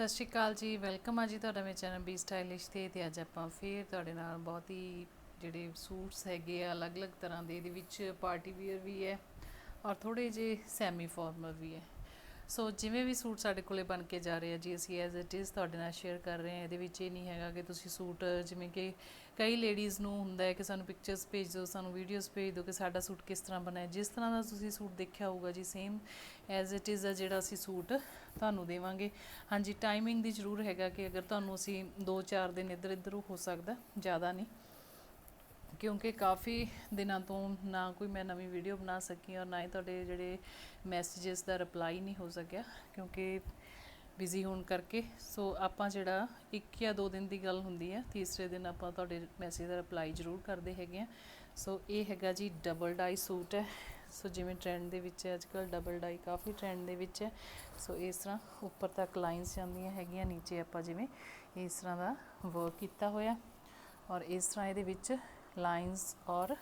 ਸਤਿ ਸ਼੍ਰੀ ਅਕਾਲ ਜੀ, ਵੈਲਕਮ ਆ ਜੀ ਤੁਹਾਡਾ ਮੇਰੇ ਚੈਨਲ ਬੀ ਸਟਾਈਲਿਸ਼ ਤੇ ਤੇ ਅੱਜ ਆਪਾਂ ਫੇਰ ਤੁਹਾਡੇ ਨਾਲ ਬਹੁਤ ਹੀ ਜਿਹੜੇ ਸੂਟਸ ਹੈਗੇ ਆ, ਅਲੱਗ-ਅਲੱਗ ਤਰ੍ਹਾਂ ਦੇ, ਇਹਦੇ ਵਿੱਚ ਪਾਰਟੀ ਵੀਅਰ ਵੀ ਹੈ ਔਰ ਥੋੜੇ ਜਿਹੇ ਸੈਮੀ ਫਾਰਮਲ ਵੀ ਹੈ। ਸੋ ਜਿਵੇਂ ਵੀ ਸੂਟ ਸਾਡੇ ਕੋਲੇ ਬਣ ਕੇ ਜਾ ਰਹੇ ਆ ਜੀ, ਅਸੀਂ ਐਜ਼ ਇਟ ਇਜ਼ ਤੁਹਾਡੇ ਨਾਲ ਸ਼ੇਅਰ ਕਰ ਰਹੇ ਹਾਂ, ਇਹਦੇ ਵਿੱਚ ਇਹ ਨਹੀਂ ਹੈਗਾ ਕਿ ਤੁਸੀਂ ਸੂਟ ਜਿਵੇਂ ਕਿ ਕਈ ਲੇਡੀਜ਼ ਨੂੰ ਹੁੰਦਾ ਹੈ ਕਿ ਸਾਨੂੰ ਪਿਕਚਰਸ ਭੇਜ ਦਿਓ, ਸਾਨੂੰ ਵੀਡੀਓਜ਼ ਭੇਜ ਦਿਓ ਕਿ ਸਾਡਾ ਸੂਟ ਕਿਸ ਤਰ੍ਹਾਂ ਬਣਿਆ ਜਿਸ ਤਰ੍ਹਾਂ ਦਾ ਤੁਸੀਂ ਸੂਟ ਦੇਖਿਆ ਹੋਊਗਾ ਜੀ ਸੇਮ ਐਜ਼ ਇਟ ਇਜ਼ ਆ ਜਿਹੜਾ ਅਸੀਂ ਸੂਟ ਤੁਹਾਨੂੰ ਦੇਵਾਂਗੇ। ਹਾਂਜੀ ਟਾਈਮਿੰਗ ਦੀ ਜ਼ਰੂਰ ਹੈਗਾ ਕਿ ਅਗਰ ਤੁਹਾਨੂੰ ਅਸੀਂ 2-4 ਦਿਨ ਇੱਧਰ ਇੱਧਰ ਹੋ ਸਕਦਾ, ਜ਼ਿਆਦਾ ਨਹੀਂ। ਕਿਉਂਕਿ ਕਾਫੀ ਦਿਨਾਂ ਤੋਂ ਨਾ ਕੋਈ ਮੈਂ ਨਵੀਂ ਵੀਡੀਓ ਬਣਾ ਸਕੀ ਔਰ ਨਾ ਹੀ ਤੁਹਾਡੇ ਜਿਹੜੇ ਮੈਸੇजेस ਦਾ ਰਿਪਲਾਈ ਨਹੀਂ ਹੋ ਸਕਿਆ। ਕਿਉਂਕਿ ਬਿਜ਼ੀ ਹੋਣ ਕਰਕੇ। ਸੋ ਆਪਾਂ ਜਿਹੜਾ ਇੱਕ ਜਾਂ ਦੋ ਦਿਨ ਦੀ ਗੱਲ ਹੁੰਦੀ ਹੈ, ਤੀਸਰੇ ਦਿਨ ਆਪਾਂ ਤੁਹਾਡੇ ਮੈਸੇਜ ਦਾ ਰਿਪਲਾਈ ਜ਼ਰੂਰ ਕਰਦੇ ਹੈਗੇ ਆ ਸੋ ਇਹ ਹੈਗਾ ਜੀ ਡਬਲ ਡਾਈ ਸੂਟ ਹੈ। ਸੋ ਜਿਵੇਂ ਟ੍ਰੈਂਡ ਦੇ ਵਿੱਚ ਅੱਜ ਕੱਲ ਡਬਲ ਡਾਈ ਕਾਫੀ ਟ੍ਰੈਂਡ ਦੇ ਵਿੱਚ ਹੈ। ਸੋ ਇਸ ਤਰ੍ਹਾਂ ਉੱਪਰ ਤੱਕ ਲਾਈਨਸ ਜਾਂਦੀਆਂ ਹੈਗੀਆਂ, ਨੀਚੇ ਆਪਾਂ ਜਿਵੇਂ ਇਸ ਤਰ੍ਹਾਂ ਦਾ ਵਰਕ ਕੀਤਾ ਹੋਇਆ। ਔਰ ਇਸ ਤਰ੍ਹਾਂ ਇਹਦੇ ਵਿੱਚ ਲਾਈਨਸ ਔਰ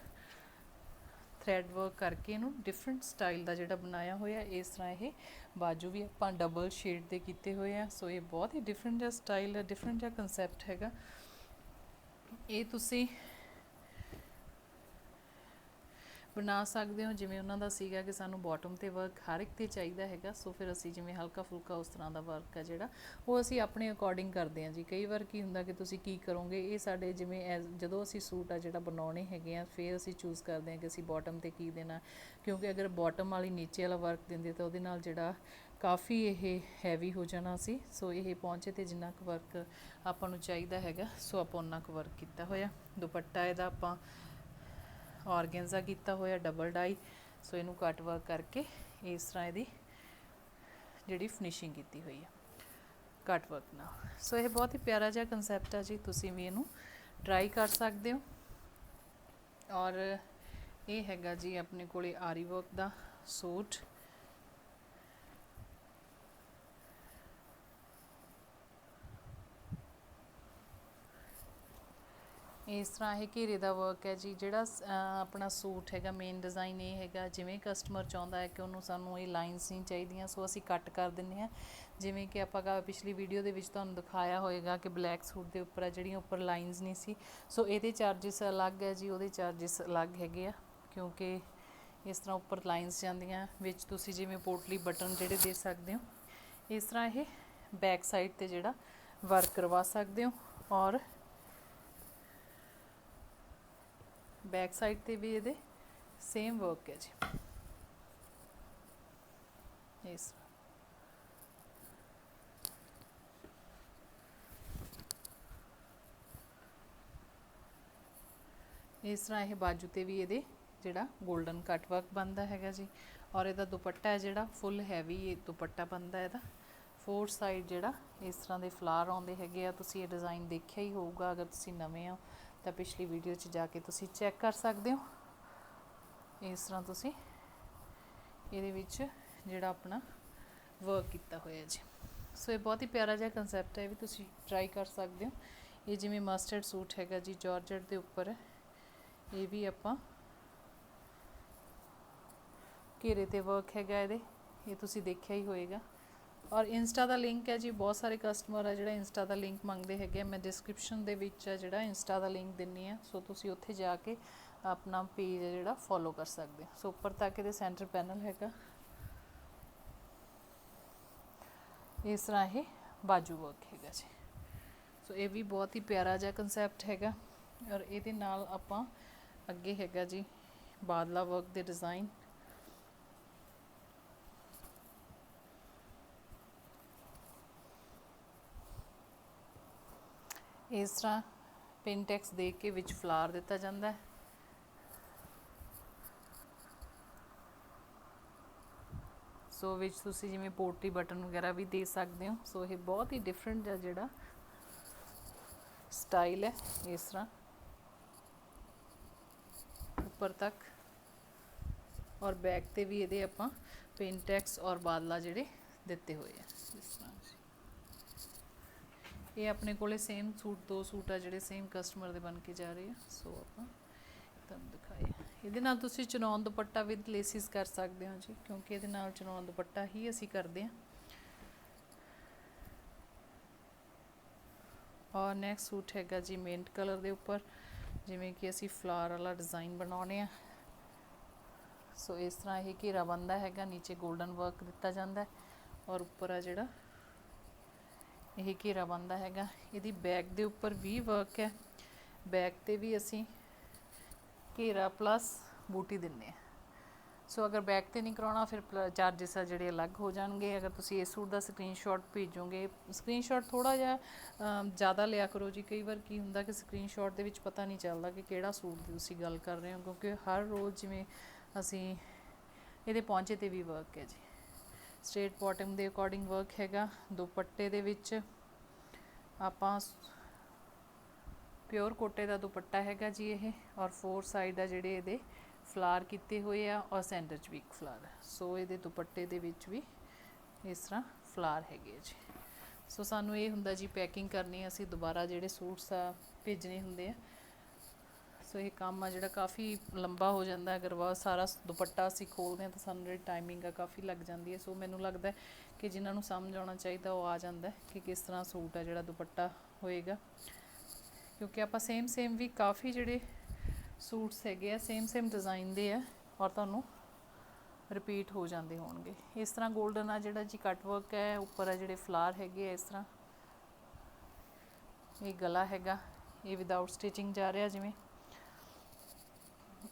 ਥ੍ਰੈਡ ਵਰਕ ਕਰਕੇ ਇਹਨੂੰ ਡਿਫਰੈਂਟ ਸਟਾਈਲ ਦਾ ਜਿਹੜਾ ਬਣਾਇਆ ਹੋਇਆ, ਇਸ ਤਰ੍ਹਾਂ ਇਹ ਬਾਜੂ ਵੀ ਆਪਾਂ ਡਬਲ ਸ਼ੇਡ ਦੇ ਕੀਤੇ ਹੋਏ ਆ। ਸੋ ਇਹ ਬਹੁਤ ਹੀ ਡਿਫਰੈਂਟ ਜਿਹਾ ਸਟਾਈਲ ਹੈ ਡਿਫਰੈਂਟ ਜਿਹਾ ਕਨਸੈਪਟ ਹੈਗਾ। ਇਹ ਤੁਸੀਂ ਬਣਾ ਸਕਦੇ ਹੋ, ਜਿਵੇਂ ਉਹਨਾਂ ਦਾ ਸੀਗਾ ਕਿ ਸਾਨੂੰ ਬਾਟਮ ਤੇ ਵਰਕ ਹਰ ਇੱਕ ਤੇ ਚਾਹੀਦਾ ਹੈਗਾ, ਸੋ ਫਿਰ ਅਸੀਂ ਜਿਵੇਂ ਹਲਕਾ ਫੁਲਕਾ ਉਸ ਤਰ੍ਹਾਂ ਦਾ ਵਰਕ ਆ ਜਿਹੜਾ, ਉਹ ਅਸੀਂ ਆਪਣੇ ਅਕੋਰਡਿੰਗ ਕਰਦੇ ਹਾਂ ਜੀ। ਕਈ ਵਾਰ ਕੀ ਹੁੰਦਾ ਕਿ ਤੁਸੀਂ ਕੀ ਕਰੋਗੇ, ਇਹ ਸਾਡੇ ਜਿਵੇਂ as- ਜਦੋਂ ਅਸੀਂ ਸੂਟ ਆ ਜਿਹੜਾ ਬਣਾਉਣੇ ਹੈਗੇ ਆ, ਫਿਰ ਅਸੀਂ ਚੂਜ਼ ਕਰਦੇ ਹਾਂ ਕਿ ਅਸੀਂ ਬਾਟਮ ਤੇ ਕੀ ਦੇਣਾ, ਕਿਉਂਕਿ ਅਗਰ ਬਾਟਮ ਵਾਲੀ ਨੀਚੇ ਵਾਲਾ ਵਰਕ ਦਿੰਦੇ ਤਾਂ ਉਹਦੇ ਨਾਲ ਜਿਹੜਾ ਕਾਫੀ ਇਹ ਹੈਵੀ ਹੋ ਜਾਣਾ ਸੀ। ਸੋ ਇਹ ਪਹੁੰਚੇ ਤੇ ਜਿੰਨਾ ਕੁ ਵਰਕ ਆਪਾਂ ਨੂੰ ਚਾਹੀਦਾ ਹੈਗਾ, ਸੋ ਆਪਾਂ ਉਹਨਾਂ ਕੁ ਵਰਕ ਕੀਤਾ ਹੋਇਆ। ਦੁਪੱਟਾ ਇਹਦਾ ਆਪਾਂ ਆਰਗੈਂਜ਼ਾ ਕੀਤਾ ਹੋਇਆ ਡਬਲ ਡਾਈ ਸੋ ਇਹਨੂੰ ਕੱਟ ਵਰਕ ਕਰਕੇ ਇਸ ਤਰ੍ਹਾਂ ਇਹਦੀ ਜਿਹੜੀ ਫਿਨਿਸ਼ਿੰਗ ਕੀਤੀ ਹੋਈ ਹੈ ਕੱਟ ਵਰਕ ਨਾਲ। ਸੋ ਇਹ ਬਹੁਤ ਹੀ ਪਿਆਰਾ ਜਿਹਾ ਕਨਸੈਪਟ ਆ ਜੀ, ਤੁਸੀਂ ਵੀ ਇਹਨੂੰ ਟਰਾਈ ਕਰ ਸਕਦੇ ਹੋ। ਔਰ ਇਹ ਹੈਗਾ ਜੀ ਆਪਣੇ ਕੋਲੇ ਆਰੀ ਵਰਕ ਦਾ ਸੂਟ। ਇਸ ਤਰ੍ਹਾਂ ਇਹ ਘੇਰੇ ਦਾ ਵਰਕ ਹੈ ਜੀ, ਜਿਹੜਾ ਆਪਣਾ ਸੂਟ ਹੈਗਾ ਮੇਨ ਡਿਜ਼ਾਈਨ ਇਹ ਹੈਗਾ, ਜਿਵੇਂ ਕਸਟਮਰ ਚਾਹੁੰਦਾ ਹੈ ਕਿ ਉਹਨੂੰ ਸਾਨੂੰ ਇਹ ਲਾਈਨਸ ਨਹੀਂ ਚਾਹੀਦੀਆਂ, ਸੋ ਅਸੀਂ ਕੱਟ ਕਰ ਦਿੰਨੇ ਆ ਜਿਵੇਂ ਕਿ ਆਪਾਂ ਪਿਛਲੀ ਵੀਡੀਓ ਦੇ ਵਿੱਚ ਤੁਹਾਨੂੰ ਦਿਖਾਇਆ ਹੋਏਗਾ ਕਿ ਬਲੈਕ ਸੂਟ ਦੇ ਉੱਪਰ ਜਿਹੜੀਆਂ ਉੱਪਰ ਲਾਈਨਸ ਨਹੀਂ ਸੀ। ਸੋ ਇਹਦੇ ਚਾਰजेस ਅਲੱਗ ਹੈ ਜੀ, ਉਹਦੇ ਚਾਰजेस ਅਲੱਗ ਹੈਗੇ ਆ, ਕਿਉਂਕਿ ਇਸ ਤਰ੍ਹਾਂ ਉੱਪਰ ਲਾਈਨਸ ਜਾਂਦੀਆਂ, ਵਿੱਚ ਤੁਸੀਂ ਜਿਵੇਂ ਪੋਟਲੀ ਬਟਨ ਜਿਹੜੇ ਦੇ ਸਕਦੇ ਹੋ। ਇਸ ਤਰ੍ਹਾਂ ਇਹ ਬੈਕ ਸਾਈਡ ਤੇ ਜਿਹੜਾ ਵਰਕ ਕਰਵਾ ਸਕਦੇ ਹੋ ਔਰ ਬੈਕ ਸਾਈਡ ਤੇ ਵੀ ਇਹਦੇ ਸੇਮ ਵਰਕ ਹੈ ਜੀ। ਇਸ ਇਸ ਤਰ੍ਹਾਂ ਇਹ ਬਾਜੂ ਤੇ ਵੀ ਇਹਦੇ ਜਿਹੜਾ 골ਡਨ ਕੱਟ ਵਰਕ ਬਣਦਾ ਹੈਗਾ ਜੀ। ਔਰ ਇਹਦਾ ਦੁਪੱਟਾ ਹੈ ਜਿਹੜਾ ਫੁੱਲ ਹੈਵੀ ਇਹ ਦੁਪੱਟਾ ਬਣਦਾ ਇਹਦਾ। ਫੋਰ ਸਾਈਡ ਜਿਹੜਾ ਇਸ ਤਰ੍ਹਾਂ ਦੇ ਫਲਾਰ ਆਉਂਦੇ ਹੈਗੇ ਆ, ਤੁਸੀਂ ਇਹ ਡਿਜ਼ਾਈਨ ਦੇਖਿਆ ਹੀ ਹੋਊਗਾ, ਅਗਰ ਤੁਸੀਂ ਨਵੇਂ ਹੋ ਤਾਂ ਪਿਛਲੀ ਵੀਡੀਓ 'ਚ ਜਾ ਕੇ ਤੁਸੀਂ ਚੈੱਕ ਕਰ ਸਕਦੇ ਹੋ। ਇਸ ਤਰ੍ਹਾਂ ਤੁਸੀਂ ਇਹਦੇ ਵਿੱਚ ਜਿਹੜਾ ਆਪਣਾ ਵਰਕ ਕੀਤਾ ਹੋਇਆ ਜੀ। ਸੋ ਇਹ ਬਹੁਤ ਹੀ ਪਿਆਰਾ ਜਿਹਾ ਕਨਸੈਪਟ ਹੈ, ਇਹ ਵੀ ਤੁਸੀਂ ਟਰਾਈ ਕਰ ਸਕਦੇ ਹੋ। ਇਹ ਜਿਵੇਂ ਮਸਟਰਡ ਸੂਟ ਹੈਗਾ ਜੀ ਜਾਰਜਟ ਦੇ ਉੱਪਰ। ਇਹ ਵੀ ਆਪਾਂ ਘੇਰੇ ਤੇ ਵਰਕ ਹੈਗਾ ਇਹਦੇ। ਇਹ ਤੁਸੀਂ ਦੇਖਿਆ ਹੀ ਹੋਏਗਾ। ਔਰ ਇੰਸਟਾ ਦਾ ਲਿੰਕ ਹੈ ਜੀ, ਬਹੁਤ ਸਾਰੇ ਕਸਟਮਰ ਆ ਜਿਹੜਾ ਇੰਸਟਾ ਦਾ ਲਿੰਕ ਮੰਗਦੇ ਹੈਗੇ ਆ। ਮੈਂ ਡਿਸਕ੍ਰਿਪਸ਼ਨ ਦੇ ਵਿੱਚ ਜਿਹੜਾ ਇੰਸਟਾ ਦਾ ਲਿੰਕ ਦਿੰਨੀ ਆ। ਸੋ ਤੁਸੀਂ ਉੱਥੇ ਜਾ ਕੇ ਆਪਣਾ ਪੇਜ ਹੈ ਜਿਹੜਾ ਫੋਲੋ ਕਰ ਸਕਦੇ ਹੋ ਸੋ ਉੱਪਰ ਤੱਕ ਇਹਦੇ ਸੈਂਟਰ ਪੈਨਲ ਹੈਗਾ। ਇਸ ਤਰ੍ਹਾਂ ਇਹ ਬਾਜੂ ਵਰਕ ਹੈਗਾ ਜੀ। ਸੋ ਇਹ ਵੀ ਬਹੁਤ ਹੀ ਪਿਆਰਾ ਜਿਹਾ ਕਨਸੈਪਟ ਹੈਗਾ। ਔਰ ਇਹਦੇ ਨਾਲ ਆਪਾਂ ਅੱਗੇ ਹੈਗਾ ਜੀ, ਬਾਦਲਾ ਵਰਕ ਦੇ ਡਿਜ਼ਾਈਨ ਇਸ ਤਰ੍ਹਾਂ ਪਿੰਟੈਕਸ ਦੇ ਕੇ ਵਿੱਚ ਫਲਾਰ ਦਿੱਤਾ ਜਾਂਦਾ ਹੈ। ਸੋ ਵਿੱਚ ਤੁਸੀਂ ਜਿਵੇਂ ਪੋਟਰੀ ਬਟਨ ਵਗੈਰਾ ਵੀ ਦੇ ਸਕਦੇ ਹੋ। ਸੋ ਇਹ ਬਹੁਤ ਹੀ ਡਿਫਰੈਂਟ ਜਿਹਾ ਜਿਹੜਾ ਸਟਾਈਲ ਹੈ ਇਸ ਤਰ੍ਹਾਂ। ਉੱਪਰ ਤੱਕ ਔਰ ਬੈਕ ਤੇ ਵੀ ਇਹਦੇ ਆਪਾਂ ਪਿੰਟੈਕਸ ਔਰ ਬਾਦਲਾ ਜਿਹੜੇ ਦਿੱਤੇ ਹੋਏ ਆ ਇਸ ਤਰ੍ਹਾਂ। ਇਹ ਆਪਣੇ ਕੋਲੇ ਸੇਮ ਸੂਟ, ਦੋ ਸੂਟ ਆ ਜਿਹੜੇ ਸੇਮ ਕਸਟਮਰ ਦੇ ਬਣ ਕੇ ਜਾ ਰਹੇ ਆ। ਸੋ ਆਪਾਂ ਤੁਹਾਨੂੰ ਦਿਖਾਏ ਇਹਦੇ ਨਾਲ ਤੁਸੀਂ ਚਨੌਨ ਦੁਪੱਟਾ ਵਿਦ ਲੇਸਿਸ ਕਰ ਸਕਦੇ ਹੋ ਜੀ, ਕਿਉਂਕਿ ਇਹਦੇ ਨਾਲ ਚਨੌਨ ਦੁਪੱਟਾ ਹੀ ਅਸੀਂ ਕਰਦੇ ਹਾਂ ਔਰ ਨੈਕਸਟ ਸੂਟ ਹੈਗਾ ਜੀ ਮਿੰਟ ਕਲਰ ਦੇ ਉੱਪਰ, ਜਿਵੇਂ ਕਿ ਅਸੀਂ ਫਲਾਰ ਵਾਲਾ ਡਿਜ਼ਾਈਨ ਬਣਾਉਣੇ ਆ। ਸੋ ਇਸ ਤਰ੍ਹਾਂ ਇਹ ਘੇਰਾ ਬੰਦਾ ਹੈਗਾ, ਨੀਚੇ 골ਡਨ ਵਰਕ ਦਿੱਤਾ ਜਾਂਦਾ ਹੈ। ਔਰ ਉੱਪਰ ਆ ਜਿਹੜਾ ਇਹ ਘੇਰਾ ਬੰਦਾ ਹੈਗਾ। ਇਹਦੀ ਬੈਕ ਦੇ ਉੱਪਰ ਵੀ ਵਰਕ ਹੈ। ਬੈਕ ਤੇ ਵੀ ਅਸੀਂ ਘੇਰਾ ਪਲੱਸ ਬੂਟੀ ਦਿੰਨੇ ਆ ਸੋ ਅਗਰ ਬੈਕ ਤੇ ਨਹੀਂ ਕਰਾਉਣਾ, ਫਿਰ ਚਾਰजेस ਆ ਜਿਹੜੇ ਅਲੱਗ ਹੋ ਜਾਣਗੇ। ਅਗਰ ਤੁਸੀਂ ਇਸ ਸੂਟ ਦਾ ਸਕਰੀਨਸ਼ਾਟ ਭੇਜੋਗੇ ਸਕਰੀਨਸ਼ਾਟ ਥੋੜਾ ਜਿਹਾ ਜ਼ਿਆਦਾ ਲਿਆ ਕਰੋ ਜੀ। ਕਈ ਵਾਰ ਕੀ ਹੁੰਦਾ ਕਿ ਸਕਰੀਨਸ਼ਾਟ ਦੇ ਵਿੱਚ ਪਤਾ ਨਹੀਂ ਚੱਲਦਾ ਕਿ ਕਿਹੜਾ ਸੂਟ ਦੀ ਤੁਸੀਂ ਗੱਲ ਕਰ ਰਹੇ ਹੋ, ਕਿਉਂਕਿ ਹਰ ਰੋਜ਼ ਜਿਵੇਂ ਅਸੀਂ ਇਹਦੇ ਪਹੁੰਚੇ ਤੇ ਵੀ ਵਰਕ ਹੈ ਜੀ। ਸਟ੍ਰੇਟ ਬਾਟਮ ਦੇ ਅਕੋਰਡਿੰਗ ਵਰਕ ਹੈਗਾ, ਦੁਪੱਟੇ ਦੇ ਵਿੱਚ ਆਪਾਂ ਪਿਓਰ ਕੋਟੇ ਦਾ ਦੁਪੱਟਾ ਹੈਗਾ ਜੀ ਇਹ, ਔਰ ਫੋਰ ਸਾਈਡ ਆ ਜਿਹੜੇ ਇਹਦੇ ਫਲਾਰ ਕੀਤੇ ਹੋਏ ਆ, ਔਰ ਸੈਂਟਰ 'ਚ ਵੀ ਇੱਕ ਫਲਾਰ ਸੋ ਇਹਦੇ ਦੁਪੱਟੇ ਦੇ ਵਿੱਚ ਵੀ ਇਸ ਤਰ੍ਹਾਂ ਫਲਾਰ ਹੈਗੇ ਆ ਜੀ। ਸੋ ਸਾਨੂੰ ਇਹ ਹੁੰਦਾ ਜੀ ਪੈਕਿੰਗ ਕਰਨੀ, ਅਸੀਂ ਦੁਬਾਰਾ ਜਿਹੜੇ ਸੂਟਸ ਆ ਭੇਜਣੇ ਹੁੰਦੇ ਆ ਸੋ ਇਹ ਕੰਮ ਆ ਜਿਹੜਾ ਕਾਫੀ ਲੰਬਾ ਹੋ ਜਾਂਦਾ ਅਗਰ ਵਾ ਸਾਰਾ ਦੁਪੱਟਾ ਅਸੀਂ ਖੋਲਦੇ ਹਾਂ ਤਾਂ ਸਾਨੂੰ ਜਿਹੜੀ ਟਾਈਮਿੰਗ ਆ ਕਾਫੀ ਲੱਗ ਜਾਂਦੀ ਹੈ। ਸੋ ਮੈਨੂੰ ਲੱਗਦਾ ਕਿ ਜਿਨ੍ਹਾਂ ਨੂੰ ਸਮਝ ਆਉਣਾ ਚਾਹੀਦਾ ਉਹ ਆ ਜਾਂਦਾ ਕਿ ਕਿਸ ਤਰ੍ਹਾਂ ਸੂਟ ਆ ਜਿਹੜਾ ਦੁਪੱਟਾ ਹੋਏਗਾ। ਕਿਉਂਕਿ ਆਪਾਂ ਸੇਮ ਸੇਮ ਵੀ ਕਾਫੀ ਜਿਹੜੇ ਸੂਟਸ ਹੈਗੇ ਆ ਸੇਮ ਸੇਮ ਡਿਜ਼ਾਈਨ ਦੇ ਆ ਔਰ ਤੁਹਾਨੂੰ ਰਿਪੀਟ ਹੋ ਜਾਂਦੇ ਹੋਣਗੇ। ਇਸ ਤਰ੍ਹਾਂ 골ਡਨ ਆ ਜਿਹੜਾ ਜੀ ਕੱਟ ਵਰਕ ਹੈ, ਉੱਪਰ ਆ ਜਿਹੜੇ ਫਲਾਰ ਹੈਗੇ ਆ, ਇਸ ਤਰ੍ਹਾਂ ਇਹ ਗਲਾ ਹੈਗਾ। ਇਹ ਵਿਦਆਊਟ ਸਟਿਚਿੰਗ ਜਾ ਰਿਹਾ ਜਿਵੇਂ।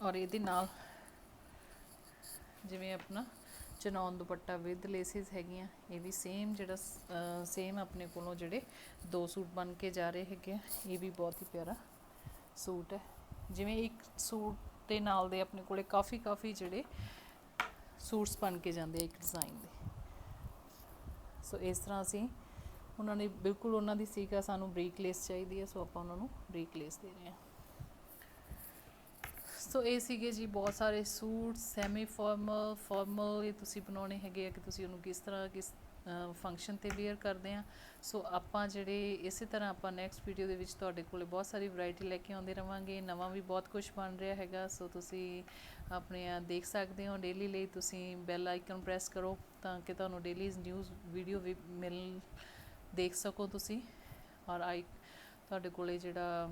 ਔਰ ਇਹਦੇ ਨਾਲ ਜਿਵੇਂ ਆਪਣਾ ਚਨੌਨ ਦੁਪੱਟਾ ਵਿਦ ਲੇਸਿਸ ਹੈਗੀਆਂ, ਇਹ ਵੀ ਸੇਮ ਜਿਹੜਾ ਸੇਮ ਆਪਣੇ ਕੋਲੋਂ ਜਿਹੜੇ ਦੋ ਸੂਟ ਬਣ ਕੇ ਜਾ ਰਹੇ ਹੈਗੇ ਆ, ਇਹ ਵੀ ਬਹੁਤ ਹੀ ਪਿਆਰਾ ਸੂਟ ਹੈ। ਜਿਵੇਂ ਇੱਕ ਸੂਟ ਦੇ ਨਾਲ ਦੇ ਆਪਣੇ ਕੋਲੇ ਕਾਫੀ ਕਾਫੀ ਜਿਹੜੇ ਸੂਟਸ ਬਣ ਕੇ ਜਾਂਦੇ ਆ ਇੱਕ ਡਿਜ਼ਾਈਨ ਦੇ। ਸੋ ਇਸ ਤਰ੍ਹਾਂ ਅਸੀਂ ਉਹਨਾਂ ਨੇ ਬਿਲਕੁਲ ਉਹਨਾਂ ਦੀ ਸੀਗਾ ਸਾਨੂੰ ਬਰੀਕ ਲੇਸ ਚਾਹੀਦੀ ਹੈ ਸੋ ਆਪਾਂ ਉਹਨਾਂ ਨੂੰ ਬਰੀਕ ਲੇਸ ਦੇ ਰਹੇ ਹਾਂ। ਸੋ ਇਹ ਸੀਗੇ ਜੀ ਬਹੁਤ ਸਾਰੇ ਸੂਟ ਸੈਮੀ ਫਾਰਮਲ ਫਾਰਮਲ ਇਹ ਤੁਸੀਂ ਬਣਾਉਣੇ ਹੈਗੇ ਆ ਕਿ ਤੁਸੀਂ ਉਹਨੂੰ ਕਿਸ ਤਰ੍ਹਾਂ, ਕਿਸ ਫੰਕਸ਼ਨ ਤੇ ਵੇਅਰ ਕਰਦੇ ਆ। ਸੋ ਆਪਾਂ ਜਿਹੜੇ ਇਸੇ ਤਰ੍ਹਾਂ ਆਪਾਂ ਨੈਕਸਟ ਵੀਡੀਓ ਦੇ ਵਿੱਚ ਤੁਹਾਡੇ ਕੋਲੇ ਬਹੁਤ ਸਾਰੀ ਵੈਰਾਈਟੀ ਲੈ ਕੇ ਆਉਂਦੇ ਰਵਾਂਗੇ। ਨਵਾਂ ਵੀ ਬਹੁਤ ਕੁਝ ਬਣ ਰਿਹਾ ਹੈਗਾ। ਸੋ ਤੁਸੀਂ ਆਪਣੇ ਆ ਦੇਖ ਸਕਦੇ ਹੋ ਡੇਲੀ ਲਈ। ਤੁਸੀਂ ਬੈਲ ਆਈਕਨ ਪ੍ਰੈਸ ਕਰੋ ਤਾਂ ਕਿ ਤੁਹਾਨੂੰ ਡੇਲੀ ਨਿਊਜ਼ ਵੀਡੀਓ ਵੀ ਮਿਲ, ਦੇਖ ਸਕੋ ਤੁਸੀਂ। ਔਰ ਆਈ, ਤੁਹਾਡੇ ਕੋਲੇ ਜਿਹੜਾ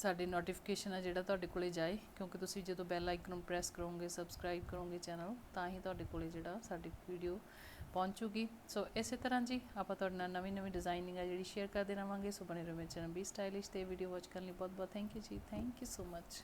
ਸਾਡੇ ਨੋਟੀਫਿਕੇਸ਼ਨ ਆ ਜਿਹੜਾ ਤੁਹਾਡੇ ਕੋਲੇ ਜਾਏ, ਕਿਉਂਕਿ ਤੁਸੀਂ ਜਦੋਂ ਬੈਲ ਆਈਕਨ ਨੂੰ ਪ੍ਰੈਸ ਕਰੋਗੇ ਸਬਸਕ੍ਰਾਈਬ ਕਰੋਗੇ ਚੈਨਲ ਨੂੰ ਤਾਂ ਹੀ ਤੁਹਾਡੇ ਕੋਲੇ ਜਿਹੜਾ ਸਾਡੀ ਵੀਡੀਓ ਪਹੁੰਚੂਗੀ ਸੋ ਇਸੇ ਤਰ੍ਹਾਂ ਜੀ, ਆਪਾਂ ਤੁਹਾਡੇ ਨਾਲ ਨਵੀਂ ਨਵੀਂ ਡਿਜ਼ਾਈਨਿੰਗ ਆ ਜਿਹੜੀ ਸ਼ੇਅਰ ਕਰਦੇ ਰਵਾਂਗੇ। ਸੋ ਬਣੇ ਰਹੋ ਮੇਰੇ ਚੈਨਲ ਵੀ ਸਟਾਈਲਿਸ਼ ਤੇ ਵੀਡੀਓ ਵਾਚ ਕਰਨ ਲਈ ਬਹੁਤ ਬਹੁਤ thank you ji. Thank you so much